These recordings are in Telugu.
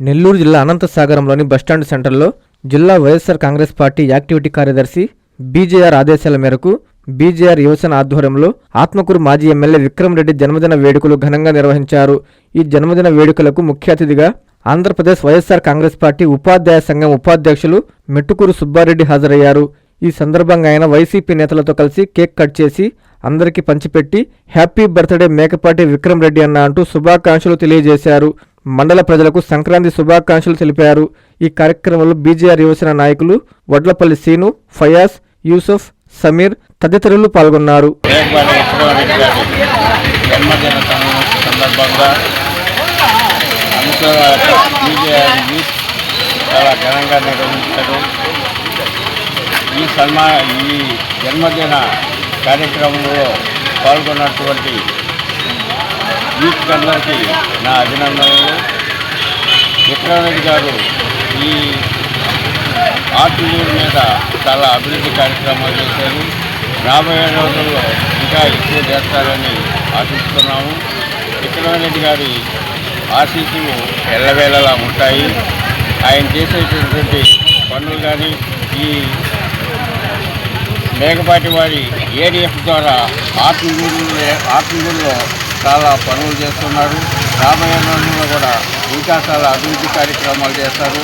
నెల్లూరు జిల్లా అనంతసాగరంలోని బస్టాండ్ సెంటర్లో జిల్లా వైఎస్ఆర్ కాంగ్రెస్ పార్టీ యాక్టివిటీ కార్యదర్శి బీజేఆర్ ఆదేశాల మేరకు బీజేఆర్ యువసేన ఆధ్వర్యంలో ఆత్మకూరు మాజీ ఎమ్మెల్యే విక్రమ్ రెడ్డి జన్మదిన వేడుకలు ఘనంగా నిర్వహించారు. ఈ జన్మదిన వేడుకలకు ముఖ్య అతిథిగా ఆంధ్రప్రదేశ్ వైఎస్ఆర్ కాంగ్రెస్ పార్టీ ఉపాధ్యాయ సంఘం ఉపాధ్యక్షులు మెట్టుకూరు సుబ్బారెడ్డి హాజరయ్యారు. ఈ సందర్భంగా ఆయన వైసీపీ నేతలతో కలిసి కేక్ కట్ చేసి అందరికీ పంచిపెట్టి హ్యాపీ బర్త్డే మేకపాటి విక్రమ్ రెడ్డి అన్న అంటూ శుభాకాంక్షలు తెలియజేశారు. మండల ప్రజలకు సంక్రాంతి శుభాకాంక్షలు తెలిపారు. ఈ కార్యక్రమంలో బీజేఆర్ యువసేన నాయకులు వడ్లపల్లి సీను ఫయాజ్ యూసుఫ్ సమీర్ తదితరులు పాల్గొన్నారు. సందర్భంగా చాలా ఘనంగా నిర్వహించారు ఈ సన్మా ఈ జన్మదిన కార్యక్రమంలో పాల్గొన్నటువంటి యూత్ అందరికీ నా అభినందనలు. విక్రమరెడ్డి గారు ఈ ఆర్టీవీ మీద చాలా అభివృద్ధి కార్యక్రమాలు చేశారు. రాబోయే రోజుల్లో ఇంకా ఎక్కువ చేస్తారని ఆశిస్తున్నాము. విక్రమరెడ్డి గారి ఆశీస్సులు ఎల్లవేళలా ఉంటాయి. ఆయన చేసేటటువంటి పనులు కానీ ఈ మేకపాటి వారి ఏడిఎఫ్ ద్వారా ఆత్మగూరు ఆత్మగూరులో చాలా పనులు చేస్తున్నారు. రాబోయే రోజుల్లో కూడా ఇంకా చాలా అభివృద్ధి కార్యక్రమాలు చేస్తారు.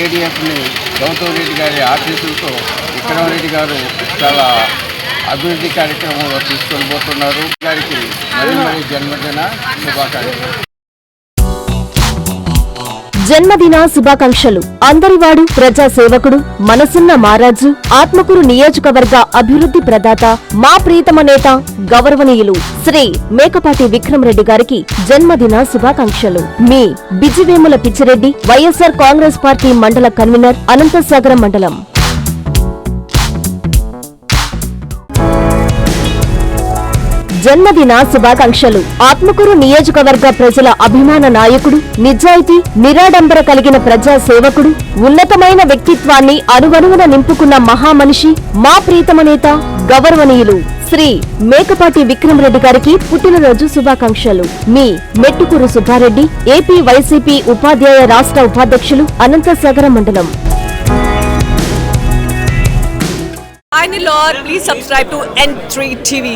ఏడిఎఫ్ని గౌతమ్ రెడ్డి గారి ఆశీస్సులతో విక్రమరెడ్డి గారు చాలా అభివృద్ధి కార్యక్రమంలో తీసుకొని పోతున్నారు. గారికి మరీ మరీ జన్మదిన శుభాకాంక్షలు. జన్మదిన శుభాకాంక్షలు. అందరివాడు ప్రజాసేవకుడు మనసున్న మారాజు ఆత్మకూరు నియోజకవర్గ అభివృద్ధి ప్రదాత మా ప్రీతమ నేత గౌరవనీయులు శ్రీ మేకపాటి విక్రమ్ రెడ్డి గారికి జన్మదిన శుభాకాంక్షలు. మీ బిజివేముల పిచ్చిరెడ్డి వైఎస్ఆర్ కాంగ్రెస్ పార్టీ మండల కన్వీనర్ అనంతసాగరం మండలం. జన్మదిన శుభాకాంక్షలు. ఆత్మకూరు నియోజకవర్గ ప్రజల అభిమాన నాయకుడు నిజాయితీ నిరాడంబర కలిగిన ప్రజా సేవకుడు ఉన్నతమైన వ్యక్తిత్వాన్ని అనువనువున నింపుకున్న మహామనిషి మా ప్రీతమ నేత గౌరవనీయులు శ్రీ మేకపాటి విక్రమ్ రెడ్డి గారికి పుట్టినరోజు శుభాకాంక్షలు. మీ మెట్టుకూరు సుబ్బారెడ్డి ఏపీ వైసీపీ ఉపాధ్యాయ రాష్ట్ర ఉపాధ్యక్షులు అనంతసాగర మండలం. Find the Lord, please subscribe to N3 TV.